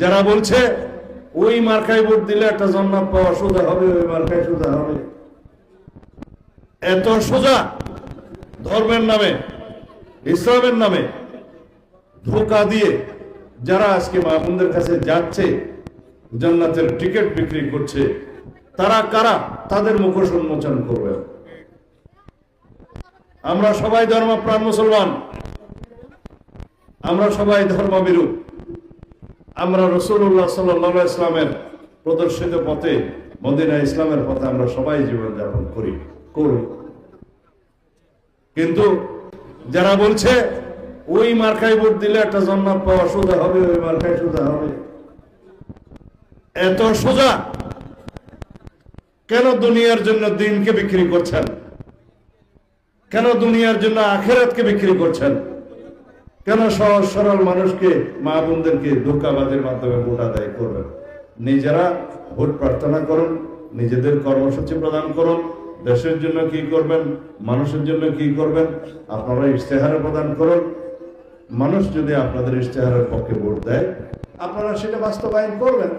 যারা বলছে, ওই মার্কায় ভোট দিলে একটা জন্নাত পাওয়া সোজা হবে, ওই মার্কায় সোজা হবে। এত সোজা ধর্মের নামে, ইসলামের নামে ধোকা দিয়ে যারা আজকে মাহমুদের কাছে যাচ্ছে, জান্নাতের টিকিট বিক্রি করছে, তারা কারা? তাদের মুখোশ উন্মোচন করবে। আমরা সবাই ধর্মপ্রাণ মুসলমান। আমরা সবাই ধর্মবিরু আমরা রসুল্লাহ সাল্লাহ ইসলামের প্রদর্শিত পথে মদিনা ইসলামের পথে আমরা সবাই জীবনযাপন করি করি। কিন্তু যারা বলছে, ওই মার্কায় ভোট দিলে একটা জন্নাত পাওয়া সোজা হবে, ওই মার্কায় সোজা হবে। এত সোজা? কেন দুনিয়ার জন্য দিনকে বিক্রি করছেন? কেন দুনিয়ার জন্য আখেরাতকে বিক্রি করছেন? কেন সহজ সরল মানুষকে মা বোনদেরকে দুঃখাবাদের মাধ্যমে ভোট আদায় করবেন? নিজেরা ভোট প্রার্থনা করুন, নিজেদের কর্মসূচি প্রদান করুন। দেশের জন্য কি করবেন, মানুষের জন্য কি করবেন, আপনারা ইশতেহার প্রদান করুন। মানুষ যদি আপনাদের ইশতেহারের পক্ষে ভোট দেয়, আপনারা সেটা বাস্তবায়ন করবেন।